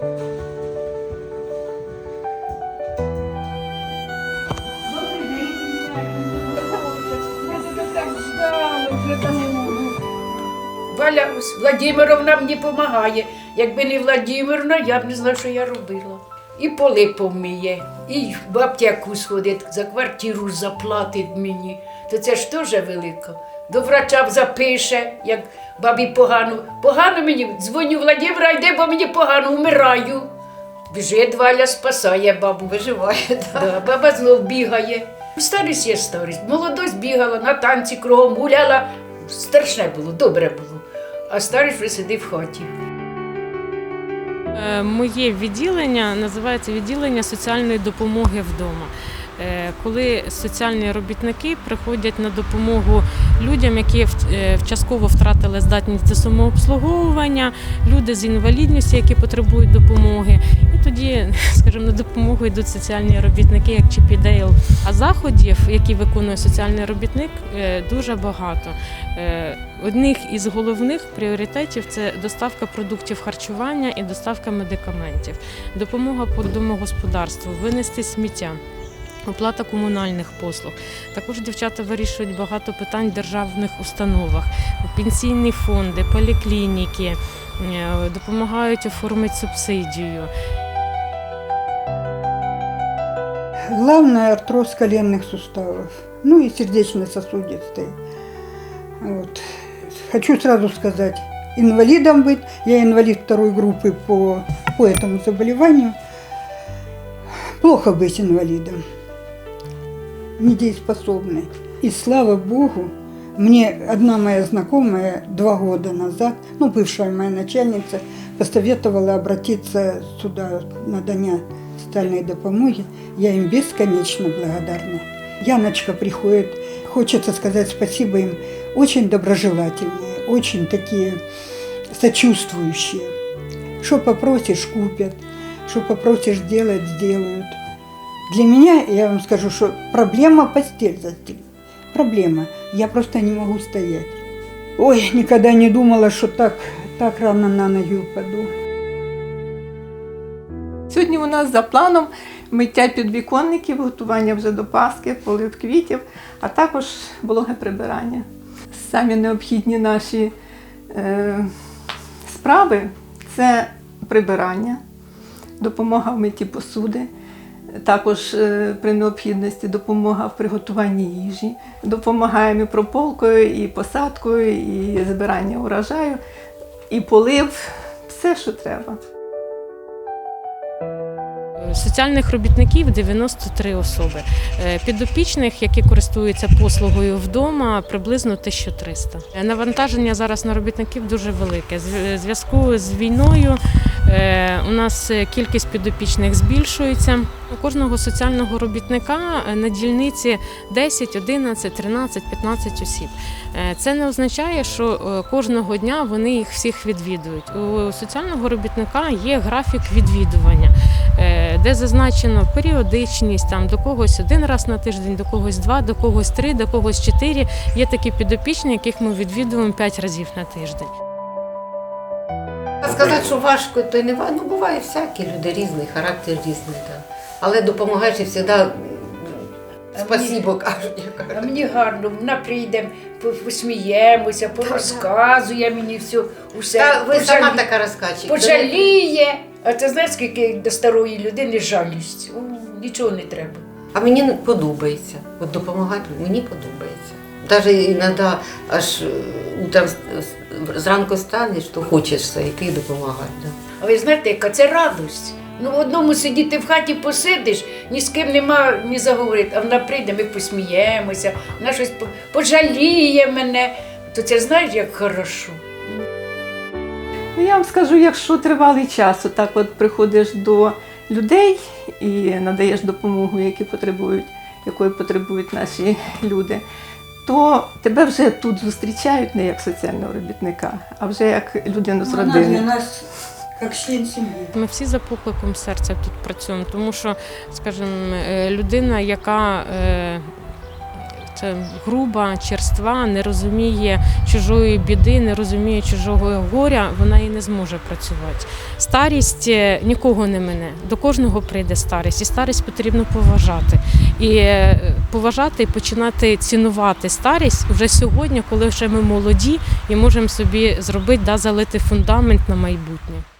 Валя Владимировна мені допомагає. Якби не Владимировна, я б не знала, що я робила. І поли поміє, і в аптеку сходить, за квартиру заплатить мені. То це ж теж велико. До врача запише, як бабі погано. Погано мені, дзвоню Владимира, йди, бо мені погано, вмираю. Біжить Валя, спасає бабу. Виживає, так. Да, баба знов бігає. Старість є старість. Молодость бігала, на танці кругом гуляла. Страшне було, добре було. А старість вже сидить в хаті. Е, Моє відділення називається відділення соціальної допомоги вдома. Е, Коли соціальні робітники приходять на допомогу людям, які в- е, втратили здатність самообслуговування, люди з інвалідністю, які потребують допомоги, і тоді, скажімо, на допомогу йдуть соціальні робітники, як Чіпі Дейл. А заходів, які виконує соціальний робітник, е, дуже багато. Одних із головних пріоритетів це доставка продуктів харчування і доставка медикаментів, допомога по домогосподарству, винести сміття Оплата комунальних послуг. Також дівчата вирішують багато питань в державних установах, пенсійні фонди, поліклініки, е, допомагають оформити субсидію. Главное артроз коленных суставов, ну и сердечно-сосудистый. Вот. Хочу сразу сказать, инвалидом быть, я инвалид второй группы по, по этому заболеванию. Плохо быть инвалидом, Недееспособной. И слава Богу, мне одна моя знакомая два года назад, ну, бывшая моя начальница, посоветовала обратиться сюда, на Доня социальной допомоги. Я им бесконечно благодарна. Яночка приходит, хочется сказать спасибо им, очень доброжелательные, очень такие сочувствующие. Что попросишь, купят, что попросишь сделать, сделают. Для меня, я вам скажу, что проблема постель застелить. Проблема. Я просто не могу стоять. Ой, никогда не думала, что так, так рано на ноги упаду. Сьогодні у нас за планом миття підвіконників, готування вже до Пасхи, полив квітів, а також вологе прибирання. Самі необхідні наші е, справи це прибирання, допомога в митті посуди, також е, при необхідності допомога в приготуванні їжі. Допомагаємо і прополкою, і посадкою, і збирання урожаю, і полив, все, що треба. Соціальних робітників 93 особи. Е, Підопічних, які користуються послугою вдома, приблизно 1300. Е, Навантаження зараз на робітників дуже велике. В зв'язку з війною е, у нас е, кількість підопічних збільшується. У кожного соціального робітника е, на дільниці 10, 11, 13, 15 осіб. Е, Це не означає, що е, кожного дня вони їх всіх відвідують. У соціального робітника є графік відвідування, е, де зазначено періодичність там до когось один раз на тиждень, до когось два, до когось три, до когось чотири. Є такі підопічні, яких ми відвідуємо п'ять разів на тиждень. Сказати, що важко, то не важко. Ну, буває всякі люди різний, характер різний. Так. Але допомагаєш і завжди спасибо кажуть. А мені гарно, вона прийде, посміємося, порозказує мені все, усе. Та ви сама така розкачик. Пожаліє. А ти знаєш, скільки до старої людини жалість? У, Нічого не треба. А мені подобається. От допомагати мені подобається. Навіть іноді аж е, утром с- зранку станеш, то хочеться йти допомагати. Да. А ви знаєте, яка це радость? Ну, в одному сидіти в хаті посидиш, ні з ким нема ні заговорити, а вона прийде, ми посміємося, вона щось по- пожаліє мене. То це знаєш, як хорошо. Ну, я вам скажу, якщо тривалий час, отак от приходиш до людей і надаєш допомогу, які потребують, якої потребують наші люди, то тебе вже тут зустрічають не як соціального робітника, а вже як людину з родини. нас как член семьи. Ми всі за покликом серця тут працюємо, тому що, скажімо, е, людина, яка е, це груба, черста єства, не розуміє чужої біди, не розуміє чужого горя, вона і не зможе працювати. Старість е, нікого не мине. До кожного прийде старість, і старість потрібно поважати. І е, поважати і починати цінувати старість вже сьогодні, коли вже ми молоді і можемо собі зробити да, залити фундамент на майбутнє.